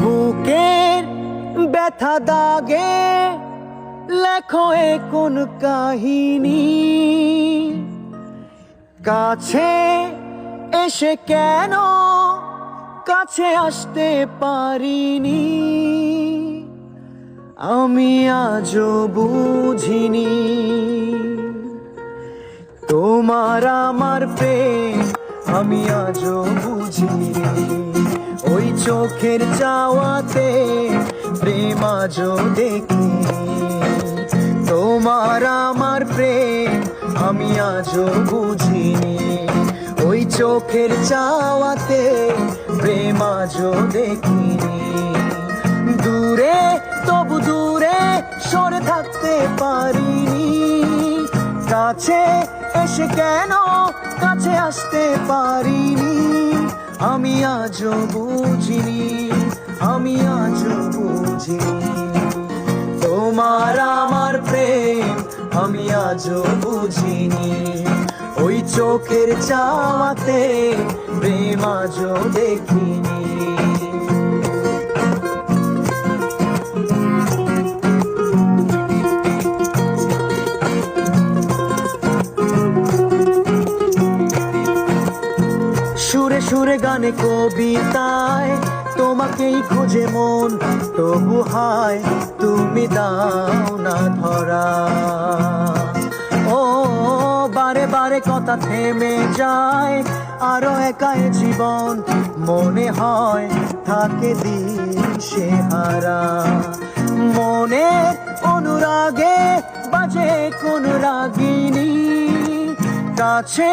বুকের ব্যথা দাগে। লেখো এ কোন কাহিনী? কাছে এসে কেন কাছে আসতে পারিনি? আমি আজও বুঝিনি। তোমার আমার প্রেম আমি আজও বুঝিনি। চোখের চাওয়াতে প্রেম আজও দেখি। তোমার আমার প্রেম আমি আজও বুঝিনি। ওই চোখের চাওয়াতে প্রেম আজও দেখিনি। দূরে, তবু দূরে সরে থাকতে পারিনি। কাছে এসে কেন কাছে আসতে পারিনি? আমি আজ বুঝিনি, আমি আজ বুঝিনি। তোমার আমার প্রেম আমি আজ বুঝিনি। ওই চোখের চাওয়াতে প্রেম আজ দেখিনি। সুরে গানে কবিতায়, তোমাকেই খুঁজে মন, তবু হায় তুমি দাও না ধরা। ও, বারে বারে কথা থেমে যায়, আরও একাই জীবন মনে হয় থাকে সে হারা। মনে অনুরাগে বাজে কোন রাগিনী, কাছে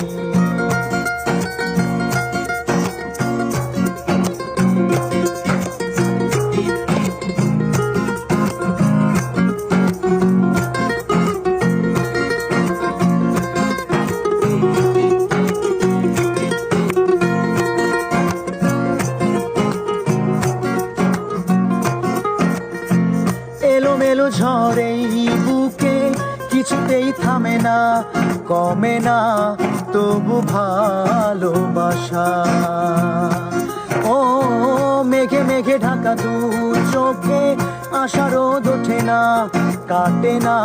এলোমেলো ঝড়ে এই বুকে, কিছুতেই থামে না, কমে না, তবু ভালোবাসা। ও মেঘে মেঘে ঢাকা দু চোখে আশার রোদ ওঠে না, কাটে না,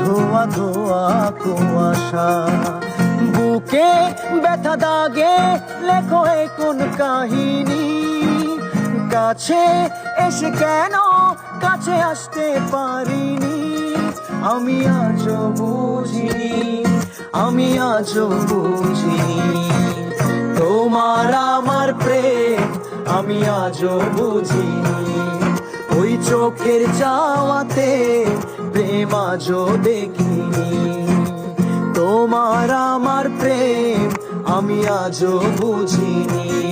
ধোয়া ধোয়া কুয়াশা। বুকে ব্যথা দাগে, লেখো কোন কাহিনী। কাছে এসে কেন কাছে আসতে পারিনি? আমি আজও বুঝিনি, আমি আজও বুঝিনি। তোমার আমার প্রেম আমি আজও বুঝিনি। ওই চোখের চাওয়াতে প্রেম আজও দেখিনি। তোমার আমার প্রেম আমি আজও বুঝিনি।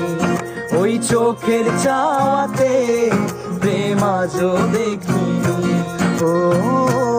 চোখের চাওয়াতে প্রেম আজও দেখিনি ও